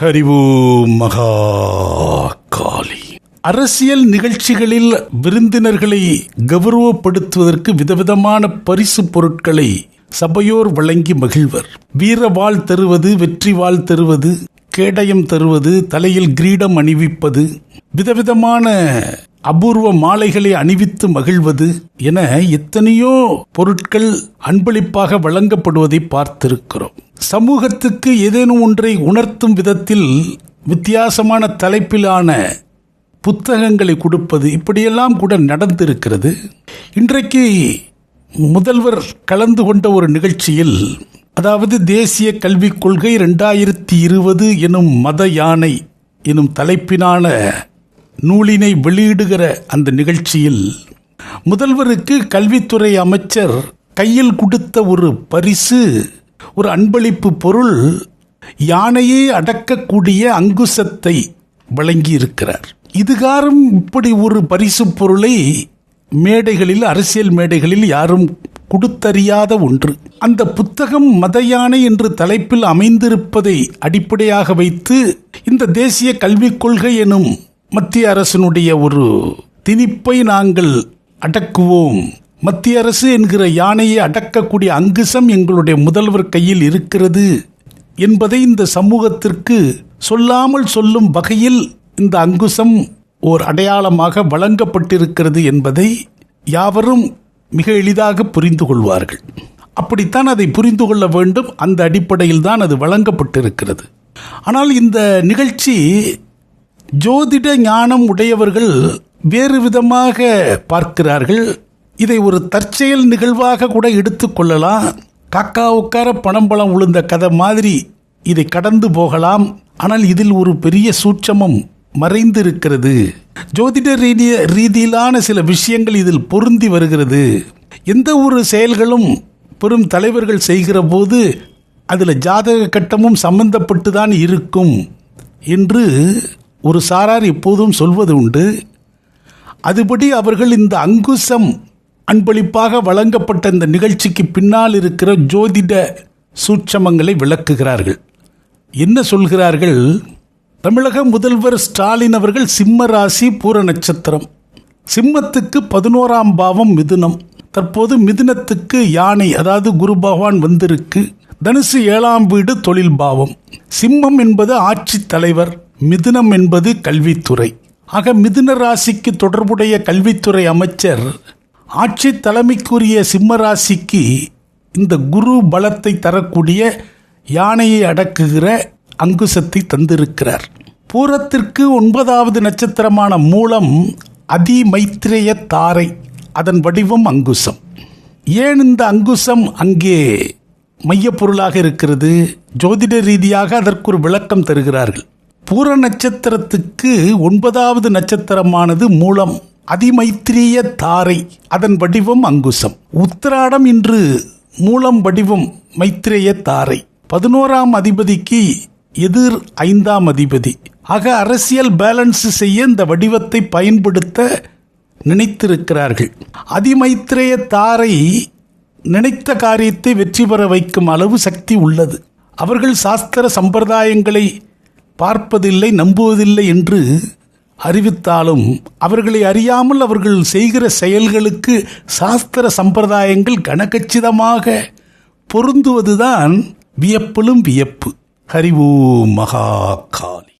ஹரிவு மகா காளி அரசியல் நிகழ்ச்சிகளில் விருந்தினர்களை கௌரவப்படுத்துவதற்கு விதவிதமான பரிசு பொருட்களை சபையோர் வழங்கி மகிழ்வர். வீரவாள் தருவது வெற்றி வாழ் தருவது கேடயம் தருவது தலையில் கிரீடம் அணிவிப்பது விதவிதமான அபூர்வ மாலைகளை அணிவித்து மகிழ்வது என எத்தனையோ பொருட்கள் அன்பளிப்பாக வழங்கப்படுவதை பார்த்திருக்கிறோம். சமூகத்துக்கு ஏதேனும் ஒன்றை உணர்த்தும் விதத்தில் வித்தியாசமான தலைப்பிலான புத்தகங்களை கொடுப்பது இப்படியெல்லாம் கூட நடந்திருக்கிறது. இன்றைக்கு முதல்வர் கலந்து கொண்ட ஒரு நிகழ்ச்சியில் அதாவது தேசிய கல்விக் கொள்கை ரெண்டாயிரத்தி இருபது எனும் மத யானை எனும் தலைப்பினான நூலினை வெளியிடுகிற அந்த நிகழ்ச்சியில் முதல்வருக்கு கல்வித்துறை அமைச்சர் கையில் கொடுத்த ஒரு பரிசு ஒரு அன்பளிப்பு பொருள் யானையே அடக்கக்கூடிய அங்குசத்தை வழங்கியிருக்கிறார். இதுகாரும் இப்படி ஒரு பரிசு பொருளை மேடைகளில் அரசியல் மேடைகளில் யாரும் கொடுத்தறியாத ஒன்று. அந்த புத்தகம் மத யானை என்று தலைப்பில் அமைந்திருப்பதை அடிப்படையாக வைத்து இந்த தேசிய கல்விக் கொள்கை எனும் மத்திய அரசினுடைய ஒரு திணிப்பை நாங்கள் அடக்குவோம். மத்திய அரசு என்கிற யானையை அடக்கக்கூடிய அங்குசம் எங்களுடைய முதல்வர் கையில் இருக்கிறது என்பதை இந்த சமூகத்திற்கு சொல்லாமல் சொல்லும் வகையில் இந்த அங்குசம் ஓர் அடையாளமாக வழங்கப்பட்டிருக்கிறது என்பதை யாவரும் மிக எளிதாக புரிந்து கொள்வார்கள். அப்படித்தான் அதை புரிந்து கொள்ள வேண்டும். அந்த அடிப்படையில் தான் அது வழங்கப்பட்டிருக்கிறது. ஆனால் இந்த நிகழ்ச்சி ஜோதிட ஞானம் உடையவர்கள் வேறு விதமாக பார்க்கிறார்கள். இதை ஒரு தற்செயல் நிகழ்வாக கூட எடுத்துக்கொள்ளலாம் காக்கா உட்கார பணம்பழம் உளுந்த கதை மாதிரி இதை கடந்து போகலாம். ஆனால் இதில் ஒரு பெரிய சூட்சமம் மறைந்திருக்கிறது. ஜோதிட ரீதிய ரீதியிலான சில விஷயங்கள் இதில் பொருந்தி வருகிறது. எந்த ஒரு செயல்களும் பெரும் தலைவர்கள் செய்கிற போது அதில் ஜாதக கட்டமும் சம்பந்தப்பட்டு தான் இருக்கும் என்று ஒரு சாரார் எப்போதும் சொல்வது உண்டு அதுபடி அவர்கள் இந்த அங்குசம் அன்பளிப்பாக வழங்கப்பட்ட இந்த நிகழ்ச்சிக்கு பின்னால் இருக்கிற ஜோதிட சூட்சமங்களை விளக்குகிறார்கள். என்ன சொல்கிறார்கள்? தமிழக முதல்வர் ஸ்டாலின் அவர்கள் சிம்ம ராசி பூர நட்சத்திரம். சிம்மத்துக்கு பதினோராம் பாவம் மிதுனம். தற்போது மிதுனத்துக்கு யானை அதாவது குரு பகவான் வந்திருக்கு. தனுசு ஏழாம் வீடு தொழில் பாவம். சிம்மம் என்பது ஆட்சி தலைவர். மிதுனம் என்பது கல்வித்துறை. ஆக மிதுன ராசிக்கு தொடர்புடைய கல்வித்துறை அமைச்சர் ஆட்சி தலைமைக்குரிய சிம்ம ராசிக்கு இந்த குரு பலத்தை தரக்கூடிய யானையை அடக்குகிற அங்குசத்தை தந்திருக்கிறார். பூரத்திற்கு ஒன்பதாவது நட்சத்திரமான மூலம் அதி மைத்ரேய தாரை அதன் வடிவம் அங்குசம். ஏன் இந்த அங்குசம் அங்கே மையப்பொருளாக இருக்கிறது? ஜோதிட ரீதியாக அதற்கு ஒரு விளக்கம் தருகிறார்கள். பூர நட்சத்திரத்துக்கு ஒன்பதாவது நட்சத்திரமானது மூலம் அதிமைத்திரிய தாரை அதன் வடிவம் அங்குசம். உத்திராடம் இன்று மூலம் வடிவம் மைத்திரேய தாரை. பதினோராம் அதிபதிக்கு எதிர் ஐந்தாம் அதிபதி. ஆக அரசியல் பேலன்ஸ் செய்ய இந்த வடிவத்தை பயன்படுத்த நினைத்திருக்கிறார்கள். அதிமைத்திரேய தாரை நினைத்த காரியத்தை வெற்றி பெற வைக்கும் அளவு சக்தி உள்ளது. அவர்கள் சாஸ்திர சம்பிரதாயங்களை பார்ப்பதில்லை நம்புவதில்லை என்று அறிவித்தாலும் அவர்களை அறியாமல் அவர்கள் செய்கிற செயல்களுக்கு சாஸ்திர சம்பிரதாயங்கள் கனகச்சிதமாக பொருந்துவதுதான் வியப்பிலும் வியப்பு. ஹரிவோ மகா காளி